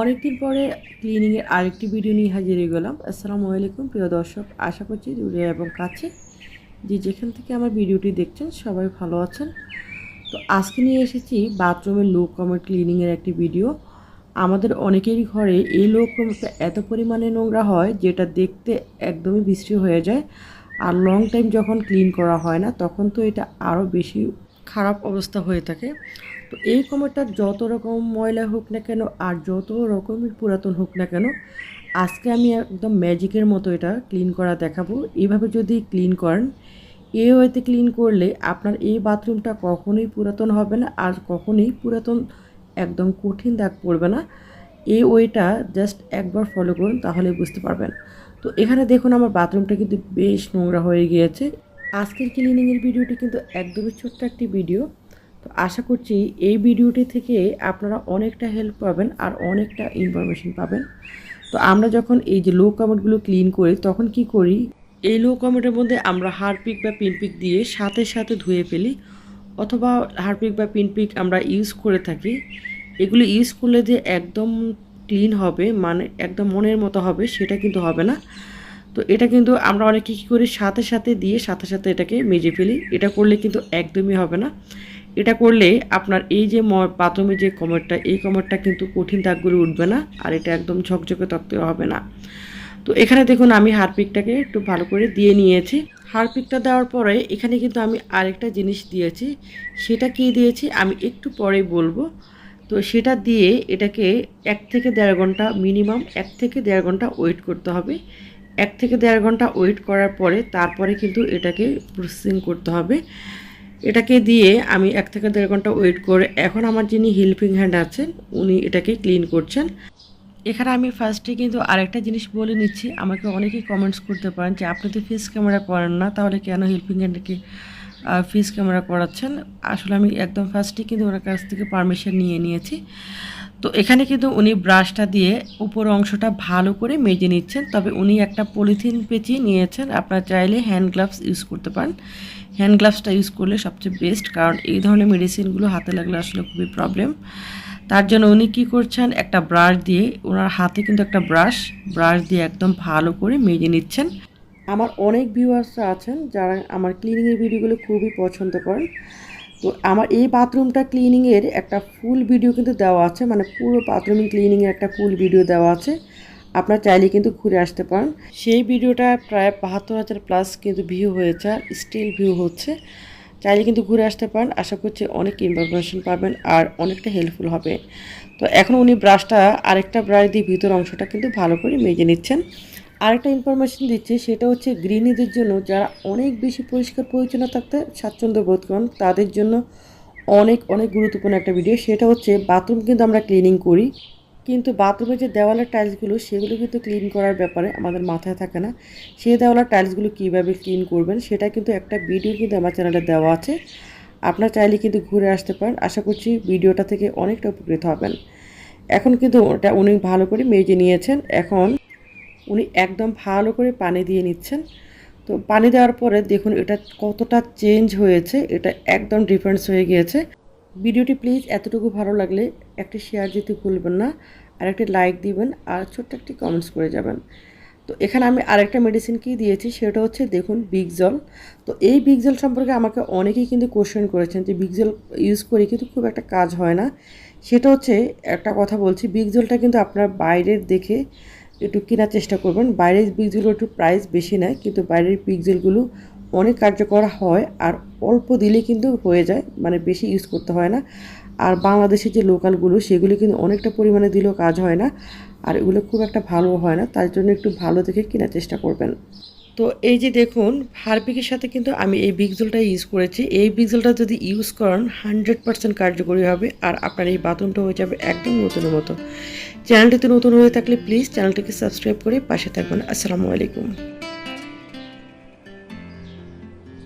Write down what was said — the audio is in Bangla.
অনেকদিন পরে ক্লিনিংয়ের আরেকটি ভিডিও নিয়ে হাজির হয়ে গেলাম। আসসালামু আলাইকুম, প্রিয় দর্শক। আশা করছি দূরে এবং কাছে যে যেখান থেকে আমার ভিডিওটি দেখছেন, সবাই ভালো আছেন। তো আজকে নিয়ে এসেছি বাথরুমের লো কমের ক্লিনিংয়ের একটি ভিডিও আমাদের অনেকেরই ঘরে এই লো কমেরটা এত পরিমাণে নোংরা হয়, যেটা দেখতে একদমই বিশ্রী হয়ে যায়। আর লং টাইম যখন ক্লিন করা হয় না, তখন তো এটা আরও বেশি খারাপ অবস্থা হয়ে থাকে। তো এই কমেরটা যত রকম ময়লা হোক না কেন আর যত রকমের পুরাতন হোক না কেন, আজকে আমি একদম ম্যাজিকের মতো এটা ক্লিন করা দেখাবো। এইভাবে যদি ক্লিন করেন, এ ওয়েতে ক্লিন করলে আপনার এই বাথরুমটা কখনোই পুরাতন হবে না আর কখনোই পুরাতন একদম কঠিন দাগ পড়বে না। এই ওয়েটা জাস্ট একবার ফলো করুন তাহলে বুঝতে পারবেন। তো এখানে দেখুন আমার বাথরুমটা কিন্তু বেশ নোংরা হয়ে গিয়েছে। আজকের ক্লিনিংয়ের ভিডিওটি কিন্তু একদমই ছোট্ট একটি ভিডিও। তো আশা করছি এই ভিডিওটি থেকে আপনারা অনেকটা হেল্প পাবেন আর অনেকটা ইনফরমেশন পাবেন। তো আমরা যখন এই যে লো কমেন্টগুলো ক্লিন করি, তখন কি করি? এই লো কমেন্টের মধ্যে আমরা হারপিক বা পিনপিক দিয়ে সাথে সাথে ধুয়ে ফেলি অথবা হারপিক বা পিনপিক আমরা ইউজ করে থাকি। এগুলো ইউজ করলে যে একদম ক্লিন হবে মানে একদম মনের মতো হবে, সেটা কিন্তু হবে না। তো এটা কিন্তু আমরা অনেকে কী করি? সাথে সাথে দিয়ে সাথে সাথে এটাকে মেজে ফেলি। এটা করলে কিন্তু একদমই হবে না। এটা করলে আপনার এই যে বাথরুমের যে কমরটা, এই কমরটা কিন্তু কঠিন দাগগুলো উঠবে না আর এটা একদম ঝকঝকে তক্তে হবে না। তো এখানে দেখুন আমি হারপিকটাকে একটু ভালো করে দিয়ে নিয়েছি। হারপিকটা দেওয়ার পরে এখানে কিন্তু আমি আরেকটা জিনিস দিয়েছি, সেটা কি দিয়েছি আমি একটু পরে বলব। তো সেটা দিয়ে এটাকে এক থেকে দেড় ঘণ্টা মিনিমাম এক থেকে দেড় ঘণ্টা ওয়েট করতে হবে। এক থেকে দেড় ঘণ্টা ওয়েট করার পরে তারপরে কিন্তু এটাকে প্রসেসিং করতে হবে। এটাকে দিয়ে আমি এক থেকে দেড় ঘণ্টা ওয়েট করে, এখন আমার যিনি হেল্পিং হ্যান্ড আছেন, উনি এটাকে ক্লিন করছেন। এখানে আমি ফার্স্টে কিন্তু আরেকটা জিনিস বলে নিচ্ছি, আমাকে অনেকেই কমেন্টস করতে পারেন যে, আপনি তো ফেস ক্যামেরা করেন না, তাহলে কেন হেল্পিং হ্যান্ডকে ফেস ক্যামেরা করাচ্ছেন? আসলে আমি একদম ফার্স্টে কিন্তু ওনার কাছ থেকে পারমিশন নিয়ে নিয়েছি। তো এখানে কিন্তু উনি ব্রাশটা দিয়ে উপর অংশটা ভালো করে মেজে নিচ্ছেন। তবে উনি একটা পলিথিন পেঁচিয়ে নিয়েছেন। আপনারা চাইলে হ্যান্ড গ্লাভস ইউজ করতে পারেন। হ্যান্ড গ্লাভসটা ইউজ করলে সবচেয়ে বেস্ট কারণ এই ধরনের মেডিসিনগুলো হাতে লাগলে আসলে খুবই প্রবলেম তার জন্য উনি কী করছেন, একটা ব্রাশ দিয়ে ওনার হাতে কিন্তু একটা ব্রাশ ব্রাশ দিয়ে একদম ভালো করে মেজে নিচ্ছেন। আমার অনেক ভিউয়ার্সরা আছেন যারা আমার ক্লিনিংয়ের ভিডিওগুলো খুবই পছন্দ করেন। তো আমার এই বাথরুমটা ক্লিনিংয়ের একটা ফুল ভিডিও কিন্তু দেওয়া আছে মানে পুরো বাথরুমিং ক্লিনিংয়ের একটা ফুল ভিডিও দেওয়া আছে। আপনার চাইলে কিন্তু ঘুরে আসতে পারেন। সেই ভিডিওটা প্রায় বাহাত্তর হাজার প্লাস কিন্তু ভিউ হয়েছে আর স্টিল ভিউ হচ্ছে। চাইলে কিন্তু ঘুরে আসতে পারেন। আশা করছি অনেক ইনফরমেশন পাবেন আর অনেকটা হেল্পফুল হবে। তো এখন উনি ব্রাশটা আরেকটা ব্রাশ দিয়ে ভিতর অংশটা কিন্তু ভালো করে মেজে নিচ্ছেন। আরেকটা ইনফরমেশন দিচ্ছে, সেটা হচ্ছে গৃহিণীদের জন্য যারা অনেক বেশি পরিষ্কার পরিচ্ছন্ন থাকতে স্বাচ্ছন্দ্য বোধ করেন, তাদের জন্য অনেক অনেক গুরুত্বপূর্ণ একটা ভিডিও সেটা হচ্ছে বাথরুম কিন্তু আমরা ক্লিনিং করি, কিন্তু বাথরুমের যে দেওয়ালের টাইলসগুলো সেগুলো কিন্তু ক্লিন করার ব্যাপারে আমাদের মাথায় থাকে না। সেই দেওয়ালের টাইলসগুলো কীভাবে ক্লিন করবেন, সেটা কিন্তু একটা ভিডিও কিন্তু আমার চ্যানেলে দেওয়া আছে। আপনার চাইলে কিন্তু ঘুরে আসতে পারেন। আশা করছি ভিডিওটা থেকে অনেকটা উপকৃত হবেন। এখন কিন্তু ওটা উনি ভালো করে মেজে নিয়েছেন। এখন উনি একদম ভালো করে পানি দিয়ে নিচ্ছেন। তো পানি দেওয়ার পরে দেখুন এটা কতটা চেঞ্জ হয়েছে, এটা একদম ডিফারেন্স হয়ে গিয়েছে। ভিডিওটি প্লিজ এতটুকু ভালো লাগলে একটি শেয়ার দিতে ভুলবেন না, আর একটি লাইক দিবেন, আর ছোট্ট একটি কমেন্টস করে যাবেন। তো এখানে আমি আরেকটা মেডিসিন কি দিয়েছি, সেটা হচ্ছে দেখুন বিগ জল তো এই বিগ জল সম্পর্কে আমাকে অনেকেই কিন্তু কোশ্চেন করেছেন যে বিগ জল ইউজ করে কিন্তু খুব একটা কাজ হয় না। সেটা হচ্ছে একটা কথা বলছি বিগ জলটা কিন্তু আপনার বাইরের দেখে একটু কেনার চেষ্টা করবেন। বাইরের পিকজেলগুলো একটু প্রাইস বেশি নেয়, কিন্তু বাইরের পিকজেলগুলো অনেক কার্যকর হয় আর অল্প দিলে কিন্তু হয়ে যায় মানে বেশি ইউজ করতে হয় না। আর বাংলাদেশের যে লোকালগুলো সেগুলি কিন্তু অনেকটা পরিমাণে দিলেও কাজ হয় না, আর এগুলো খুব একটা ভালো হয় না, তার জন্য একটু ভালো দেখে কেনার চেষ্টা করবেন। তো এই যে দেখুন, হারপিকের সাথে কিন্তু আমি এই বিগজলটা ইউজ করেছি। এই বিগজলটা যদি ইউজ করেন হান্ড্রেড পারসেন্ট কার্যকরী হবে আর আপনার এই বাথরুমটা হয়ে যাবে একদম নতুনের মতো। চ্যানেলটিতে নতুন হয়ে থাকলে প্লিজ চ্যানেলটিকে সাবস্ক্রাইব করে পাশে থাকবেন। আসসালামু আলাইকুম।